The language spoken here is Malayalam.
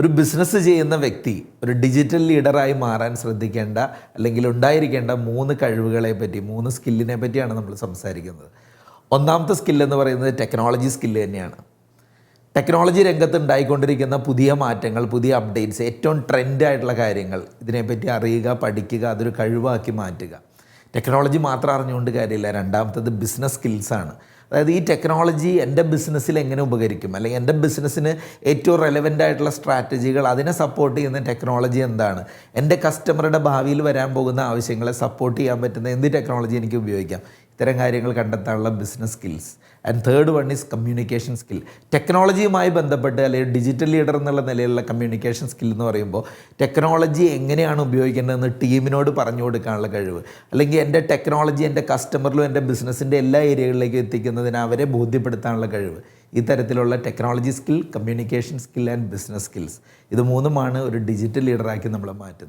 ഒരു ബിസിനസ് ചെയ്യുന്ന വ്യക്തി ഒരു ഡിജിറ്റൽ ലീഡറായി മാറാൻ ശ്രദ്ധിക്കേണ്ട അല്ലെങ്കിൽ ഉണ്ടായിരിക്കേണ്ട മൂന്ന് കഴിവുകളെ പറ്റി മൂന്ന് സ്കില്ലിനെ പറ്റിയാണ് നമ്മൾ സംസാരിക്കുന്നത്. ഒന്നാമത്തെ സ്കില്ലെന്ന് പറയുന്നത് ടെക്നോളജി സ്കില്ല് തന്നെയാണ്. ടെക്നോളജി രംഗത്ത് ഉണ്ടായിക്കൊണ്ടിരിക്കുന്ന പുതിയ മാറ്റങ്ങൾ പുതിയ അപ്ഡേറ്റ്സ് ഏറ്റവും ട്രെൻഡായിട്ടുള്ള കാര്യങ്ങൾ ഇതിനെപ്പറ്റി അറിയുക പഠിക്കുക അതൊരു കഴിവാക്കി മാറ്റുക. ടെക്നോളജി മാത്രം അറിഞ്ഞുകൊണ്ട് കാര്യമില്ല. രണ്ടാമത്തത് ബിസിനസ് സ്കിൽസാണ് അതായത് ഈ ടെക്നോളജി എന്റെ ബിസിനസ്സിൽ എങ്ങനെ ഉപകരിക്കും? അല്ലെങ്കിൽ എന്റെ ബിസിനസ്സിന് ഏറ്റവും റെലവന്റ് ആയിട്ടുള്ള സ്ട്രാറ്റജികൾ അതിനെ സപ്പോർട്ട് ചെയ്യുന്ന ടെക്നോളജി എന്താണ്? എന്റെ കസ്റ്റമറുടെ ഭാവിയിൽ വരാൻ പോകുന്ന ആവശ്യങ്ങളെ സപ്പോർട്ട് ചെയ്യാൻ പറ്റുന്ന എന്ത് ടെക്നോളജി എനിക്ക് ഉപയോഗിക്കാം? ഇത്തരം കാര്യങ്ങൾ കണ്ടെത്താനുള്ള business skills and third one is communication skill ടെക്നോളജിയുമായി ബന്ധപ്പെട്ട് അല്ലെങ്കിൽ ഡിജിറ്റൽ ലീഡർ എന്നുള്ള നിലയിലുള്ള കമ്മ്യൂണിക്കേഷൻ സ്കിൽ എന്ന് പറയുമ്പോൾ ടെക്നോളജി എങ്ങനെയാണ് ഉപയോഗിക്കേണ്ടതെന്ന് ടീമിനോട് പറഞ്ഞു കൊടുക്കാനുള്ള കഴിവ്. അല്ലെങ്കിൽ എന്റെ ടെക്നോളജി എന്റെ കസ്റ്റമറിലും എന്റെ ബിസിനസ്സിന്റെ എല്ലാ ഏരിയകളിലേക്കും എത്തിക്കുന്നതിന് അവരെ ബോധ്യപ്പെടുത്താനുള്ള കഴിവ്. ഇത്തരത്തിലുള്ള തരത്തിലുള്ള technology skill communication skill and business skills ഇത് മൂന്നുമാണ് ഒരു ഡിജിറ്റൽ ലീഡറാക്കി നമ്മളെ മാറ്റുന്നത്.